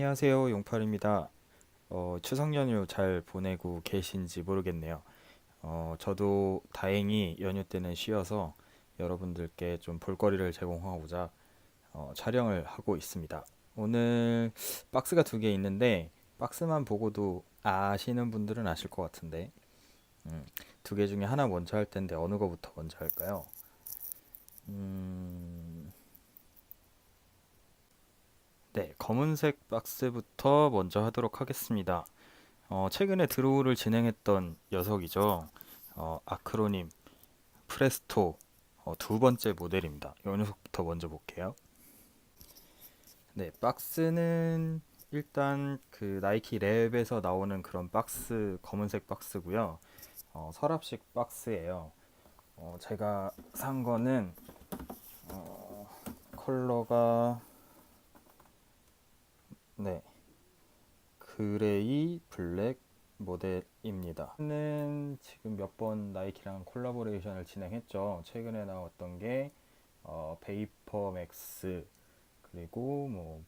안녕하세요, 용팔입니다. 어, 추석 연휴 잘 보내고 계신지 모르겠네요. 어, 저도 다행히 연휴 때는 쉬어서 여러분들께 좀 볼거리를 제공하고자 어, 촬영을 하고 있습니다. 오늘 박스가 두 개 있는데 박스만 보고도 아시는 분들은 아실 것 같은데 음, 두개 중에 하나 먼저 할 텐데 어느 거부터 먼저 할까요? 음, 네, 검은색 박스부터 먼저 하도록 하겠습니다. 어, 최근에 드로우를 진행했던 녀석이죠. 어, 아크로님 프레스토 어, 두 번째 모델입니다. 이 녀석부터 먼저 볼게요. 네, 박스는 일단 그 나이키 랩에서 나오는 그런 박스, 검은색 박스고요. 어, 서랍식 박스예요. 어, 제가 산 거는 어, 컬러가 네, 그레이 블랙 모델입니다. 는 지금 몇 번 나이키랑 콜라보레이션을 진행했죠. 최근에 나왔던 게 어, 베이퍼 맥스 그리고 뭐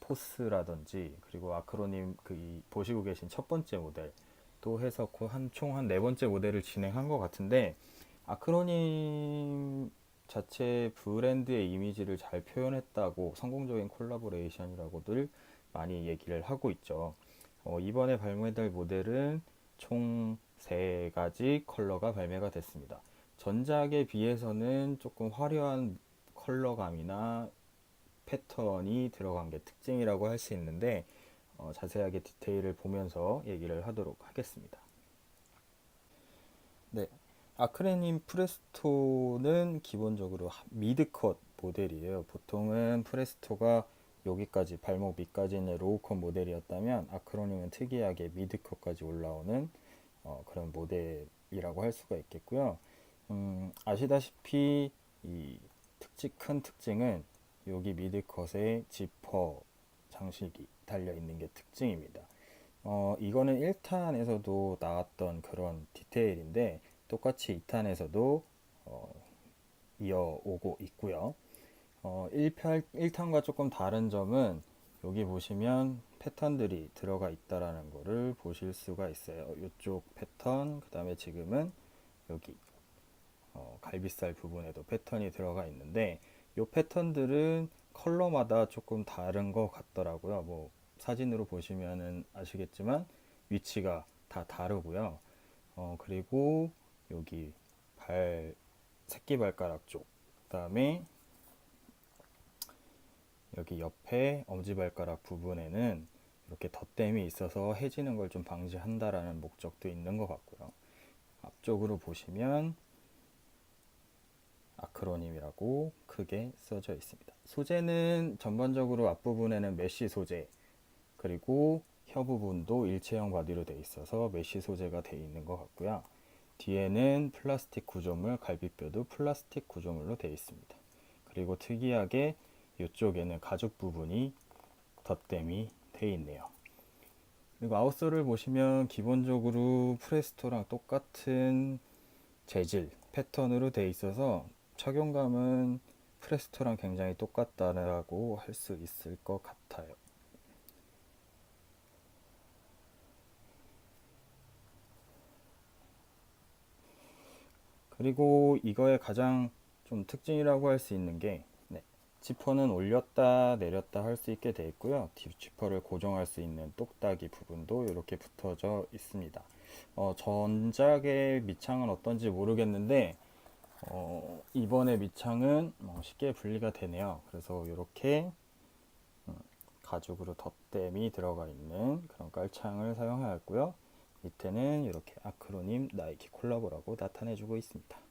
포스라든지 그리고 아크로님 그 이 보시고 계신 첫 번째 모델 또 해서 한총 한 네 번째 모델을 진행한 것 같은데 아크로님 자체 브랜드의 이미지를 잘 표현했다고 성공적인 콜라보레이션이라고들 많이 얘기를 하고 있죠. 어, 이번에 발매될 모델은 총세 가지 컬러가 발매가 됐습니다. 전작에 비해서는 조금 화려한 컬러감이나 패턴이 들어간 게 특징이라고 할 수 있는데 어, 자세하게 디테일을 보면서 얘기를 하도록 하겠습니다. 네, 아크레님 프레스토는 기본적으로 하- 미드컷 모델이에요. 보통은 프레스토가 여기까지 발목 밑까지는 로우컷 모델이었다면 아크로님은 특이하게 미드컷까지 올라오는 어, 그런 모델이라고 할 수가 있겠고요. 음, 아시다시피 이 특징 큰 특징은 여기 미드컷에 지퍼 장식이 달려 있는 게 특징입니다. 어, 이거는 1탄에서도 나왔던 그런 디테일인데 똑같이 2탄에서도 어, 이어오고 있고요. 어, 1편, 1탄과 조금 다른 점은 여기 보시면 패턴들이 들어가 있다라는 거를 보실 수가 있어요. 이쪽 패턴, 그 다음에 지금은 여기 어, 갈비살 부분에도 패턴이 들어가 있는데 이 패턴들은 컬러마다 조금 다른 것 같더라고요. 뭐 사진으로 보시면은 아시겠지만 위치가 다 다르고요. 어, 그리고 여기 발 새끼발가락 쪽, 그 다음에 여기 옆에 엄지발가락 부분에는 이렇게 덧댐이 있어서 해지는 걸 좀 방지한다라는 목적도 있는 것 같고요. 앞쪽으로 보시면 아크로님이라고 크게 써져 있습니다. 소재는 전반적으로 앞부분에는 메쉬 소재 그리고 혀 부분도 일체형 바디로 되어 있어서 메쉬 소재가 되어 있는 것 같고요. 뒤에는 플라스틱 구조물, 갈비뼈도 플라스틱 구조물로 되어 있습니다. 그리고 특이하게 이쪽에는 가죽 부분이 덧댐이 되어 있네요. 그리고 아웃솔을 보시면 기본적으로 프레스토랑 똑같은 재질, 패턴으로 되어 있어서 착용감은 프레스토랑 굉장히 똑같다라고 할 수 있을 것 같아요. 그리고 이거의 가장 좀 특징이라고 할 수 있는 게 네, 지퍼는 올렸다 내렸다 할 수 있게 되어 있고요. 뒷 지퍼를 고정할 수 있는 똑딱이 부분도 이렇게 붙어져 있습니다. 어, 전작의 밑창은 어떤지 모르겠는데 어, 이번에 밑창은 뭐 쉽게 분리가 되네요. 그래서 이렇게 음, 가죽으로 덧댐이 들어가 있는 그런 깔창을 사용하였고요. 밑에는 이렇게 아크로님 나이키 콜라보라고 나타내주고 있습니다.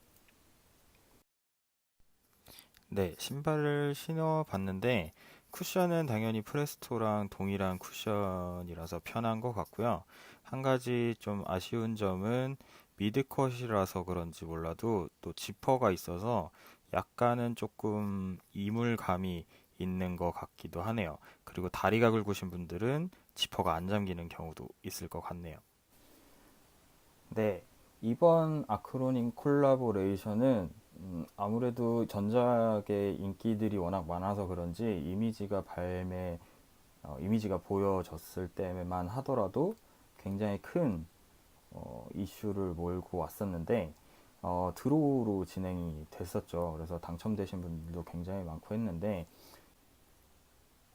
네, 신발을 신어 봤는데 쿠션은 당연히 프레스토랑 동일한 쿠션이라서 편한 것 같고요. 한 가지 좀 아쉬운 점은 미드컷이라서 그런지 몰라도 또 지퍼가 있어서 약간은 조금 이물감이 있는 것 같기도 하네요. 그리고 다리가 굵으신 분들은 지퍼가 안 잠기는 경우도 있을 것 같네요. 네, 이번 아크로님 콜라보레이션은 음, 아무래도 전작의 인기들이 워낙 많아서 그런지 이미지가 발매 어, 이미지가 보여졌을 때만 하더라도 굉장히 큰 어, 이슈를 몰고 왔었는데 어, 드로우로 진행이 됐었죠. 그래서 당첨되신 분들도 굉장히 많고 했는데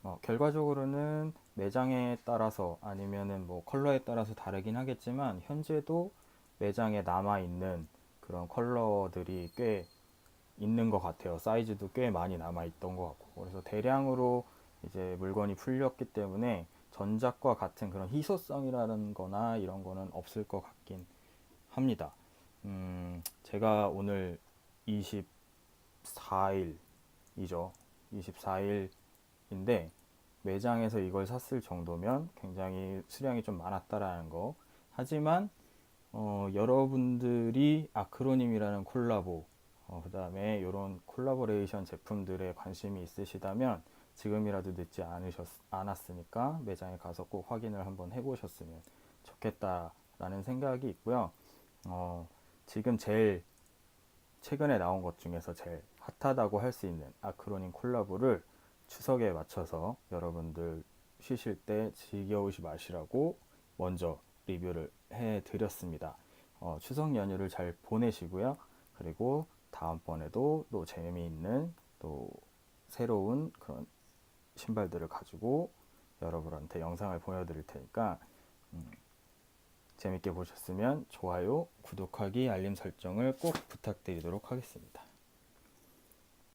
어, 결과적으로는 매장에 따라서 아니면은 뭐 컬러에 따라서 다르긴 하겠지만 현재도 매장에 남아 있는 그런 컬러들이 꽤 있는 것 같아요. 사이즈도 꽤 많이 남아 있던 것 같고 그래서 대량으로 이제 물건이 풀렸기 때문에 전작과 같은 그런 희소성이라는 거나 이런 거는 없을 것 같긴 합니다. 음, 제가 오늘 24일이죠. 24일인데 매장에서 이걸 샀을 정도면 굉장히 수량이 좀 많았다라는 거. 하지만 어, 여러분들이 아크로님이라는 콜라보, 어, 그 다음에 이런 콜라보레이션 제품들에 관심이 있으시다면 지금이라도 늦지 않으셨, 않았으니까 매장에 가서 꼭 확인을 한번 해보셨으면 좋겠다라는 생각이 있고요. 어, 지금 제일 최근에 나온 것 중에서 제일 핫하다고 할 수 있는 아크로님 콜라보를 추석에 맞춰서 여러분들 쉬실 때 지겨우시 마시라고 먼저 리뷰를 해 드렸습니다. 어, 추석 연휴를 잘 보내시고요. 그리고 다음번에도 또 재미있는 또 새로운 그런 신발들을 가지고 여러분한테 영상을 보여드릴 테니까 음, 재밌게 보셨으면 좋아요, 구독하기, 알림 설정을 꼭 부탁드리도록 하겠습니다.